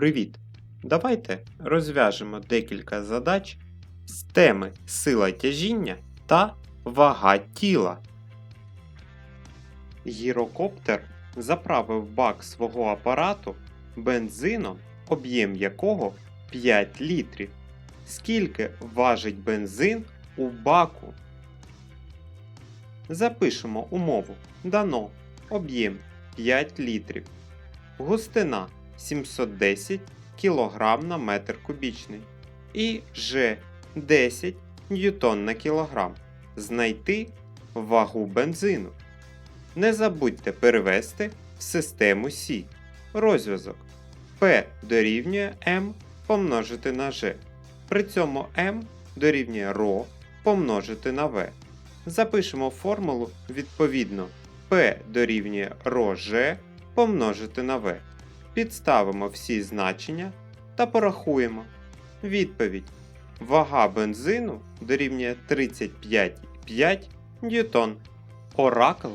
Привіт! Давайте розв'яжемо декілька задач з теми сила тяжіння та вага тіла. Гірокоптер заправив бак свого апарату бензином, об'єм якого 5 літрів. Скільки важить бензин у баку? Запишемо умову. Дано об'єм 5 літрів. Густина 710 кг на метр кубічний. І Ж 10 ньютон на кілограм. Знайти вагу бензину. Не забудьте перевести в систему Сі. Розв'язок P дорівнює m помножити на G. При цьому m дорівнює ρ помножити на V. Запишемо формулу відповідно P дорівнює ρg помножити на V. Підставимо всі значення та порахуємо. Відповідь. Вага бензину дорівнює 35,5 ньютон. Оракл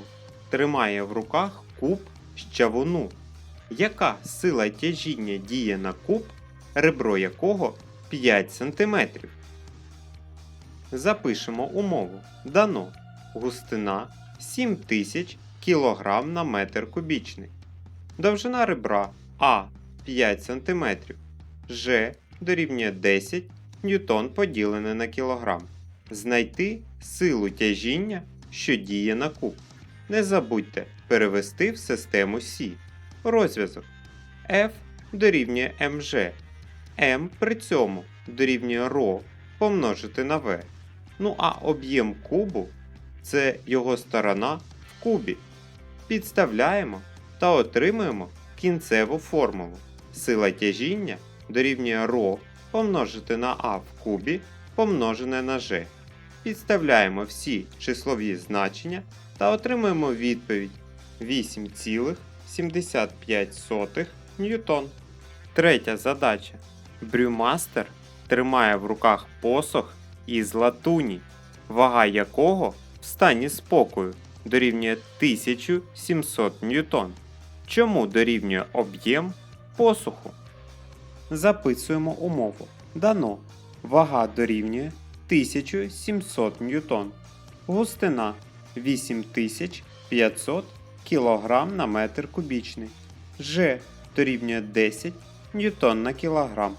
тримає в руках куб з чавуну. Яка сила тяжіння діє на куб, ребро якого 5 см? Запишемо умову. Дано густина 7000 кг на метр кубічний. Довжина ребра А 5 см. Ж дорівнює 10 ньютон поділене на кілограм. Знайти силу тяжіння, що діє на куб. Не забудьте перевести в систему Сі. Розв'язок F дорівнює mg. m при цьому дорівнює ρ помножити на v. Ну а об'єм кубу це його сторона в кубі. Підставляємо та отримуємо кінцеву формулу. Сила тяжіння дорівнює ρ помножити на а в кубі помножене на g. Підставляємо всі числові значення та отримуємо відповідь 8,75 ньютон. Третя задача. Брюмастер тримає в руках посох із латуні, вага якого в стані спокою дорівнює 1700 ньютон. Чому дорівнює об'єм посуху? Записуємо умову. Дано вага дорівнює 1700 ньютон. Густина 8500 кг на метр кубічний. Ж дорівнює 10 ньютон на кілограм.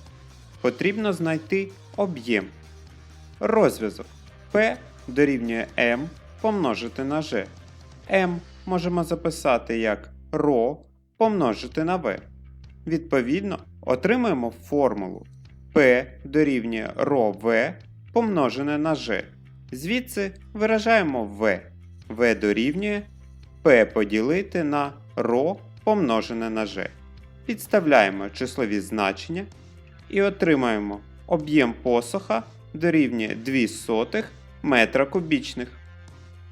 Потрібно знайти об'єм. Розв'язок P дорівнює m помножити на G. m можемо записати як ρ помножити на v. Відповідно, отримаємо формулу P дорівнює ρv помножене на G. Звідси виражаємо v. v дорівнює P поділити на ρ помножене на G. Підставляємо числові значення і отримаємо об'єм посоха дорівнює 2 сотих метра кубічних.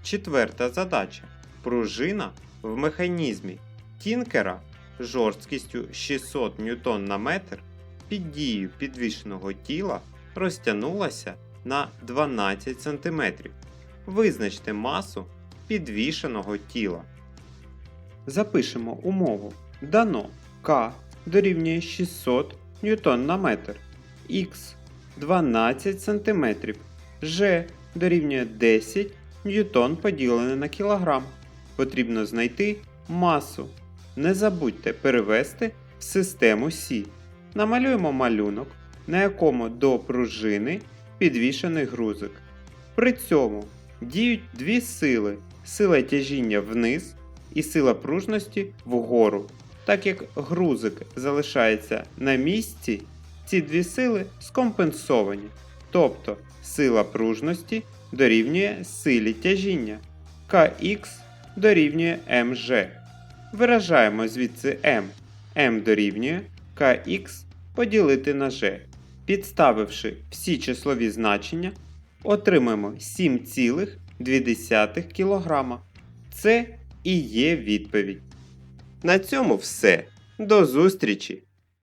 Четверта задача. Пружина в механізмі Тінкера жорсткістю 600 ньютон на метр під дією підвішеного тіла розтягнулася на 12 см. Визначте масу підвішеного тіла. Запишемо умову. Дано К дорівнює 600 ньютон на метр, Х 12 см, Ж дорівнює 10 ньютон поділене на кілограм. Потрібно знайти масу. Не забудьте перевести в систему Сі. Намалюємо малюнок, на якому до пружини підвішений грузик. При цьому діють дві сили: сила тяжіння вниз і сила пружності вгору. Так як грузик залишається на місці, ці дві сили скомпенсовані. Тобто сила пружності дорівнює силі тяжіння. Кх дорівнює МЖ. Виражаємо звідси М. М дорівнює Кх поділити на G. Підставивши всі числові значення, отримаємо 7,2 кг. Це і є відповідь. На цьому все. До зустрічі!